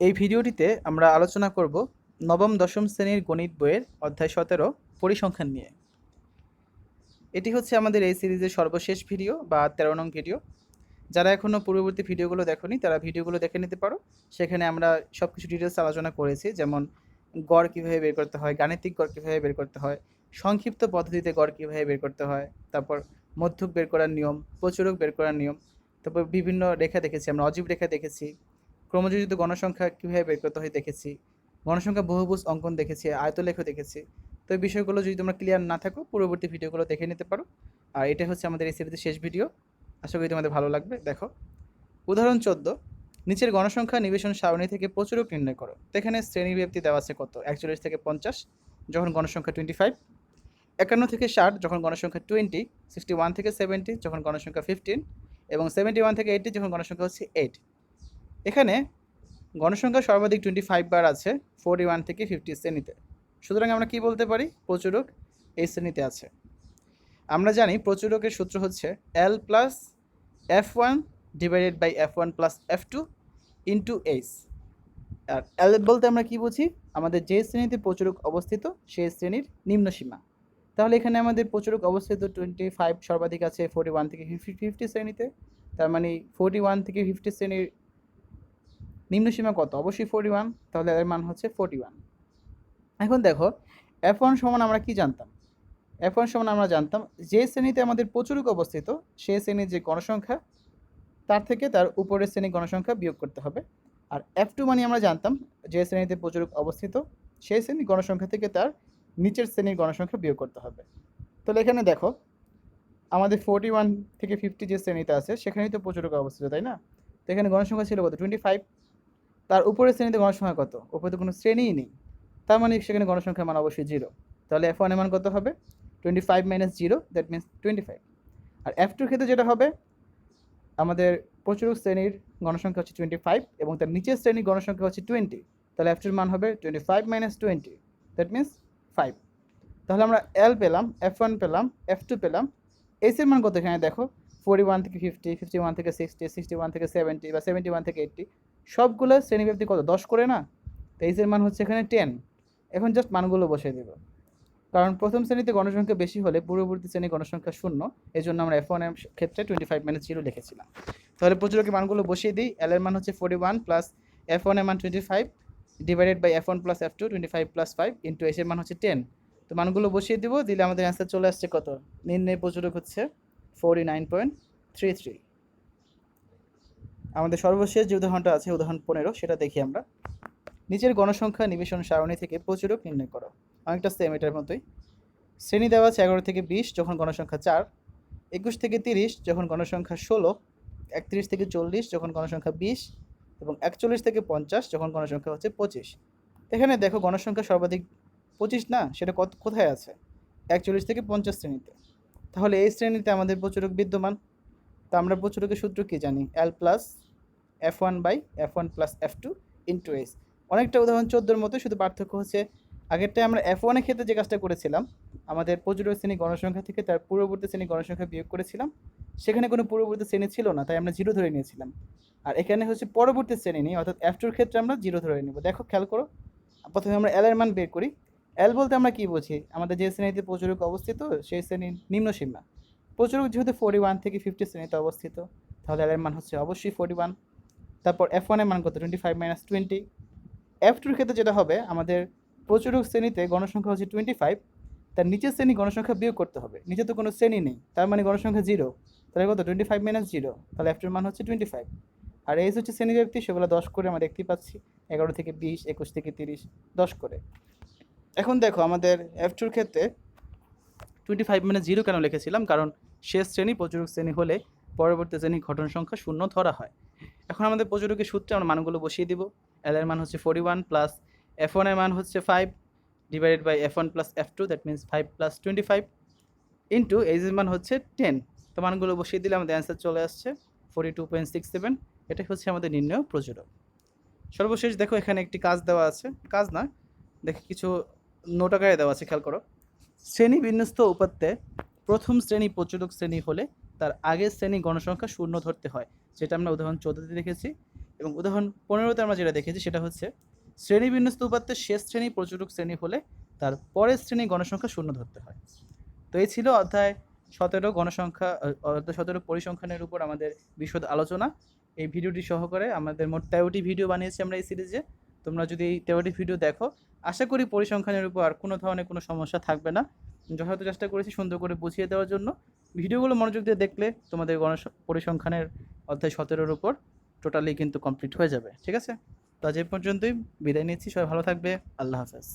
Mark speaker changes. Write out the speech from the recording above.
Speaker 1: এই ভিডিওটিতে আমরা আলোচনা করব নবম, দশম শ্রেণির গণিত বইয়ের অধ্যায় সতেরো পরিসংখ্যান নিয়ে। এটি হচ্ছে আমাদের এই সিরিজের সর্বশেষ ভিডিও বা তেরো নং ভিডিও। যারা এখনও পূর্ববর্তী ভিডিওগুলো দেখোনি, তারা ভিডিওগুলো দেখে নিতে পারো। সেখানে আমরা সব কিছু ডিটেলস আলোচনা করেছি, যেমন গড় কীভাবে বের করতে হয়, গাণিতিক গড় কীভাবে বের করতে হয়, সংক্ষিপ্ত পদ্ধতিতে গড় কীভাবে বের করতে হয়, তারপর মধ্যক বের করার নিয়ম, প্রচুরক বের করার নিয়ম, তারপর বিভিন্ন রেখা দেখেছি, আমরা অজীব রেখা দেখেছি ক্রমযোজিত গণসংখ্যা কীভাবে বের করতে হয় দেখেছি। গণসংখ্যা বহুভুজ অঙ্কন দেখেছি আয়তলেখ দেখেছি। তো এই বিষয়গুলো যদি তোমরা ক্লিয়ার না থাকো, পূর্ববর্তী ভিডিওগুলো দেখে নিতে পারো। আর এটা হচ্ছে আমাদের এই সিরিজের শেষ ভিডিও আশা করি তোমাদের ভালো লাগবে। দেখো, উদাহরণ চোদ্দ। নিচের গণসংখ্যা নিবেশন সারণী থেকে প্রচুরক নির্ণয় করো। তো এখানে শ্রেণীব্যাপ্তি দেওয়া আছে কত? একচল্লিশ থেকে পঞ্চাশ, যখন গণসংখ্যা টোয়েন্টি ফাইভ একান্ন থেকে ষাট, যখন গণসংখ্যা টোয়েন্টি সিক্সটি ওয়ান থেকে সেভেন্টি যখন গণসংখ্যা ফিফটিন এবং সেভেন্টি ওয়ান থেকে এইটটি যখন গণসংখ্যা হচ্ছে এইট এখানে গণসংখ্যা সর্বাধিক টোয়েন্টি ফাইভ বার আছে ফোরটি ওয়ান থেকে ফিফটি শ্রেণীতে। সুতরাং আমরা কি বলতে পারি? প্রচুরক এই শ্রেণীতে আছে। আমরা জানি প্রচুরকের সূত্র হচ্ছে L plus F one divided by F one plus F two into H R L বলতে আমরা কি বুঝি? আমাদের যে শ্রেণীতে প্রচুরক অবস্থিত সেই শ্রেণির নিম্ন সীমা। তাহলে এখানে আমাদের প্রচুরক অবস্থিত টোয়েন্টি ফাইভ সর্বাধিক আছে ফোর্টি ওয়ান থেকে ফিফটি ফিফটি শ্রেণীতে। তার মানে ফোর্টি ওয়ান থেকে ফিফটি শ্রেণির নিম্ন সীমা কত? অবশ্যই ফোর্টি ওয়ান তাহলে এর মান হচ্ছে ফোর্টি ওয়ান এখন দেখো এফ ওয়ান সমান আমরা কি জানতাম? এফ ওয়ান সমান আমরা জানতাম যে শ্রেণীতে আমাদের প্রচুরক অবস্থিত সেই শ্রেণির যে গণসংখ্যা, তার থেকে তার উপরের শ্রেণির গণসংখ্যা বিয়োগ করতে হবে। আর এফ টু মানে আমরা জানতাম যে শ্রেণীতে প্রচুরক অবস্থিত, সেই শ্রেণির গণসংখ্যা থেকে তার নিচের শ্রেণির গণসংখ্যা বিয়োগ করতে হবে। তাহলে এখানে দেখো, আমাদের ফোর্টি ওয়ান থেকে ফিফটি যে শ্রেণীতে আছে, সেখানেই তো প্রচুরক অবস্থিত, তাই না? তো এখানে গণসংখ্যা ছিল কত? টোয়েন্টি ফাইভ তার উপরের শ্রেণীতে গণসংখ্যা কত? উপরে তো কোনো শ্রেণীই নেই। তার মানে সেখানে গণসংখ্যার মান অবশ্যই জিরো তাহলে এফ ওয়ানের মান কত হবে? Twenty five minus zero that means twenty five R F টুর ক্ষেত্রে যেটা হবে? আমাদের প্রচুর শ্রেণির গণসংখ্যা হচ্ছে টোয়েন্টি ফাইভ এবং তার নিচের শ্রেণির গণসংখ্যা হচ্ছে টোয়েন্টি তাহলে এফ টুর মান হবে twenty five minus twenty that means five তাহলে আমরা এল পেলাম এফ ওয়ান পেলাম এফ টু পেলাম। এসের মান কত এখানে দেখো? ফোর্টি ওয়ান থেকে ফিফটি ফিফটি ওয়ান থেকে সিক্সটি সিক্সটি ওয়ান থেকে সেভেন্টি বা সেভেন্টি ওয়ান থেকে এইট্টি সবগুলো শ্রেণীব্যাপ্তি কত? দশ করে না? তো এইচের মান হচ্ছে এখানে টেন এখন জাস্ট মানগুলো বসিয়ে দেব। কারণ প্রথম শ্রেণীতে গণসংখ্যা বেশি হলে পূর্ববর্তী শ্রেণির গণসংখ্যা শূন্য। এই জন্য আমরা এফ ওয়ানের ক্ষেত্রে টোয়েন্টি ফাইভ মাইনাস জিরো লিখেছিলাম। তাহলে প্রচুরকে মানগুলো বসিয়ে দিই। এল এর মান হচ্ছে ফোর্টি ওয়ান প্লাস এফ ওয়ানের মান twenty five divided by F one plus F two twenty five plus five into এসের মান হচ্ছে টেন তো মানগুলো বসিয়ে দিব। দিলে আমাদের অ্যান্সার চলে আসছে কত? নির্ণয় প্রচুরক হচ্ছে forty nine point three three আমাদের সর্বশেষ যে উদাহরণটা আছে, উদাহরণ পনেরো, সেটা দেখি আমরা। নিচের গণসংখ্যা নিবেশন সারণী থেকে প্রচুরক নির্ণয় করো। অনেকটা সেম এটার মতোই। শ্রেণি দেওয়া আছে এগারো থেকে বিশ, যখন গণসংখ্যা চার, একুশ থেকে তিরিশ, যখন গণসংখ্যা ষোলো, একত্রিশ থেকে চল্লিশ, যখন গণসংখ্যা বিশ, এবং একচল্লিশ থেকে পঞ্চাশ, যখন গণসংখ্যা হচ্ছে পঁচিশ। এখানে দেখো গণসংখ্যা সর্বাধিক পঁচিশ না, সেটা কত, কোথায় আছে? একচল্লিশ থেকে পঞ্চাশ শ্রেণীতে। তাহলে এই শ্রেণীতে আমাদের প্রচুরক বিদ্যমান। তা আমরা প্রচুরকের সূত্র কী জানি? L plus F one by F one plus F two into S অনেকটা উদাহরণ চোদ্দোর মতো, শুধু পার্থক্য হচ্ছে আগেরটায় আমরা এফ ওয়ানের ক্ষেত্রে যে কাজটা করেছিলাম, আমাদের প্রচুরক শ্রেণি গণসংখ্যা থেকে তার পূর্ববর্তী শ্রেণি গণসংখ্যা বিয়োগ করেছিলাম। সেখানে কোনো পূর্ববর্তী শ্রেণি ছিল না, তাই আমরা জিরো ধরে নিয়েছিলাম। আর এখানে হচ্ছে পরবর্তী শ্রেণি নেই অর্থাৎ এফ টুর ক্ষেত্রে আমরা জিরো ধরে নেব। দেখো, খেয়াল করো, প্রথমে আমরা এল এর মান বের করি। এল বলতে আমরা কী বুঝি? আমাদের যে শ্রেণীতে প্রচুরক অবস্থিত, সেই শ্রেণির নিম্ন সীমা। প্রচুরক যেহেতু ফোর্টি ওয়ান থেকে ফিফটি শ্রেণীতে অবস্থিত, তাহলে এল এর মান হচ্ছে অবশ্যই ফোর্টি ওয়ান তারপর এফ ওয়ানের মান কত? Twenty five minus twenty F টুর ক্ষেত্রে যেটা হবে, আমাদের প্রচুরক শ্রেণীতে গণসংখ্যা হচ্ছে টোয়েন্টি ফাইভ তার নিচের শ্রেণি গণসংখ্যা বিয়োগ করতে হবে। নিচে তো কোনো শ্রেণি নেই, তার মানে গণসংখ্যা জিরো তাহলে কত? টোয়েন্টি ফাইভ মাইনাস জিরো তাহলে এফ টুর মান হচ্ছে টোয়েন্টি ফাইভ আর এইচ হচ্ছে শ্রেণি ব্যক্তি, সেগুলো দশ করে আমরা দেখতেই পাচ্ছি। এগারো থেকে বিশ, একুশ থেকে তিরিশ, দশ করে। এখন দেখো, আমাদের এফ টুর ক্ষেত্রে টোয়েন্টি ফাইভ মানে জিরো কেন লিখেছিলাম? কারণ শেষ শ্রেণি প্রচুরক শ্রেণি হলে পরবর্তী শ্রেণি ঘটন সংখ্যা শূন্য ধরা হয়। এখন আমাদের প্রচুরকের সূত্রে আমরা মানগুলো বসিয়ে দিব। এল এর মান হচ্ছে ফোর্টি ওয়ান প্লাস এফ ওয়ানের মান হচ্ছে five divided by F one plus F two that means five plus twenty five into এইচের মান হচ্ছে টেন তো মানগুলো বসিয়ে দিলে আমাদের অ্যান্সার চলে আসছে forty two point six seven এটাই হচ্ছে আমাদের নির্ণয় প্রচুরক সর্বশেষ দেখো এখানে একটি কাজ দেওয়া আছে। কাজ না, দেখে কিছু নোট আকারে দেওয়া আছে, খেয়াল করো। শ্রেণি বিন্যস্ত উপাত্তে প্রথম শ্রেণি প্রচুরক শ্রেণি হলে তার আগের শ্রেণি গণসংখ্যা শূন্য ধরতে হয়। যেটা আমরা উদাহরণ চোদ্দতে দেখেছি এবং উদাহরণ পনেরোতে আমরা যেটা দেখেছি সেটা হচ্ছে শ্রেণি বিন্যস্ত উপাত্তের শেষ শ্রেণি প্রচুরক শ্রেণি হলে তার পরের শ্রেণি গণসংখ্যা শূন্য ধরতে হয়। তো এই ছিল অধ্যায় সতেরো গণসংখ্যা অধ্যায় সতেরো পরিসংখ্যানের উপর আমাদের বিশদ আলোচনা। এই ভিডিওটি সহকারে আমাদের মোট তেরোটি ভিডিও বানিয়েছি আমরা এই সিরিজে। তোমরা যদি এই তেরোটি ভিডিও দেখো, আশা করি পরিসংখ্যানের উপর আর কোনো ধরনের কোনো সমস্যা থাকবে না। যথাযথ চেষ্টা করেছি সুন্দর করে বুঝিয়ে দেওয়ার জন্য। ভিডিওগুলো মনোযোগ দিয়ে দেখলে তোমাদের গণ পরিসংখ্যানের অধ্যায় সতেরোর উপর টোটালি কিন্তু কমপ্লিট হয়ে যাবে, ঠিক আছে? তো আজ পর্যন্তই, বিদায় নিচ্ছি, সবাই ভালো থাকবে, আল্লাহ হাফেজ।